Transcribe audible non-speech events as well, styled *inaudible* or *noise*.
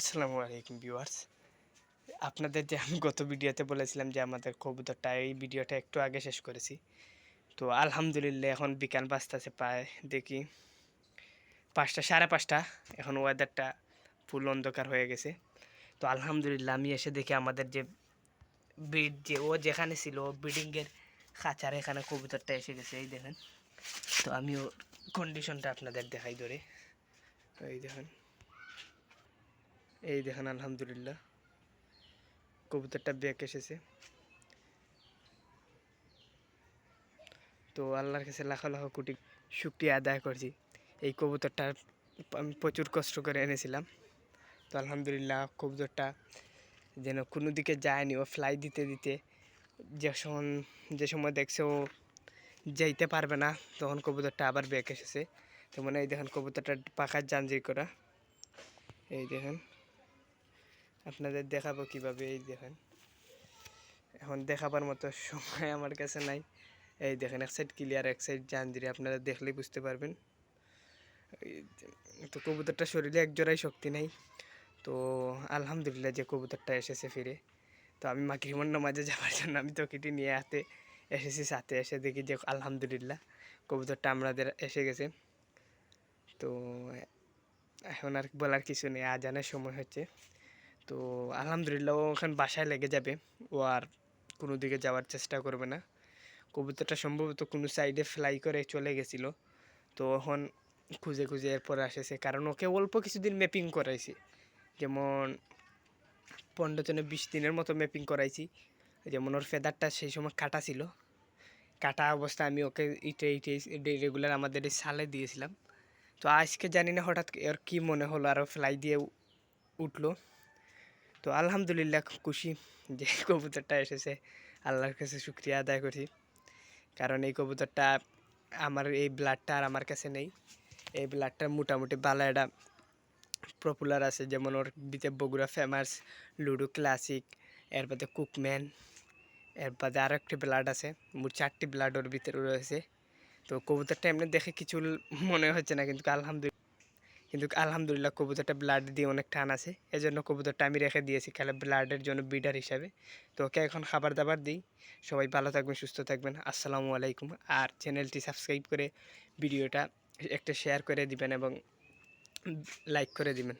আসসালামু আলাইকুম ভিউয়ার্স। আপনাদের যে আমি গত ভিডিওতে বলেছিলাম যে আমাদের কবুতরটা, এই ভিডিওটা একটু আগে শেষ করেছি। তো আলহামদুলিল্লাহ এখন বিকাল বাজতেছে প্রায় দেখি পাঁচটা, সাড়ে পাঁচটা। এখন ওয়েদারটা ফুল অন্ধকার হয়ে গেছে। তো আলহামদুলিল্লাহ আমি এসে দেখি আমাদের যে ব্রিড যে ও যেখানে ছিল, ও ব্রিডিংয়ের খাঁচার এখানে কবুতরটা এসে গেছে, এই দেখেন। তো আমি ওর কন্ডিশনটা আপনাদের দেখাই ধরে। এই দেখেন। এই দেখেন, আলহামদুলিল্লাহ। কবুতরটা ব্যাক এসেছে। তো আল্লাহর কাছে লাখ লাখ কোটি শুক্রিয়া আদায় করছি। এই কবুতরটা আমি প্রচুর কষ্ট করে এনেছিলাম। তো আলহামদুলিল্লাহ, কবুতরটা যেন কোনো দিকে যায়নি, ও ফ্লাই দিতে দিতে যে সময় যে সময় দেখছে ও যাইতে পারবে না, তখন কবুতরটা আবার ব্যাক এসেছে। তো মানে এই দেখেন, কবুতরটা পাখার জাঞ্জির করা। এই দেখেন। আপনাদের দেখাবো কীভাবে, এই দেখেন। এখন দেখাবার মতো সময় আমার কাছে নাই। এই দেখেন, এক সাইড ক্লিয়ার এক সাইড জাঞ্জিরে আপনারা দেখলেই বুঝতে পারবেন। তো কবুতরটা শরীরে এক জোড়াই শক্তি নেই। তো আলহামদুলিল্লাহ যে কবুতরটা এসেছে ফিরে। তো আমি মাকিরিমন নামাজে যাওয়ার জন্য আমি তকিটি নিয়ে হাতে এসেছি, সাথে এসে দেখি যে আলহামদুলিল্লাহ কবুতরটা আমাদের এসে গেছে। তো এখন আর বলার কিছু নেই, আজানের সময় হচ্ছে। তো আলহামদুলিল্লাহ ও ওখানে বাসায় লেগে যাবে। ও আর কোনো দিকে যাওয়ার চেষ্টা করবে না। কবুতরটা সম্ভবত কোনো সাইডে ফ্লাই করে চলে গেছিল। তো এখন খুঁজে খুঁজে এরপর আসেছে। কারণ ওকে অল্প কিছুদিন ম্যাপিং করাইছি। যেমন পনেরো থেকে বিশ দিনের মতো ম্যাপিং করাইছি। যেমন ওর ফেদারটা সেই সময় কাটা ছিল। কাটা অবস্থা আমি ওকে ইটে ইটে রেগুলার আমাদের এই সালে দিয়েছিলাম। তো আজকে জানি না হঠাৎ ওর কী মনে হলো। আরও ফ্লাই দিয়ে উঠল। তো আলহামদুলিল্লাহ খুব খুশি যে *laughs* কবুতরটা এসেছে। আল্লাহর কাছে শুক্রিয়া আদায় করি। কারণ এই কবুতরটা আমার এই ব্লাডটা আর আমার কাছে নেই। এই ব্লাডটা মোটামুটি ভালো একটা পপুলার আছে। যেমন ওর দিতে বগুড়া ফেমাস লুডো ক্লাসিক এর বাদে কুকম্যান, এর বাদে আরও একটি ব্লাড আছে। মোট চারটি ব্লাড ওর ভিতরে রয়েছে। তো কবুতরটা এমনি দেখে কিছু মনে হচ্ছে না, কিন্তু আলহামদুলিল্লাহ কিন্তু আলহামদুলিল্লাহ কবুতরটা ব্লাড দিয়ে অনেক টান আছে। এজন্য কবুতরটা আমি রেখে দিয়েছি খেলে ব্লাডের জন্য বিডার হিসাবে। তো ওকে এখন খাবার দাবার দিই। সবাই ভালো থাকবেন, সুস্থ থাকবেন। আসসালামু আলাইকুম। আর চ্যানেলটি সাবস্ক্রাইব করে ভিডিওটা একটা শেয়ার করে দিবেন এবং লাইক করে দিবেন।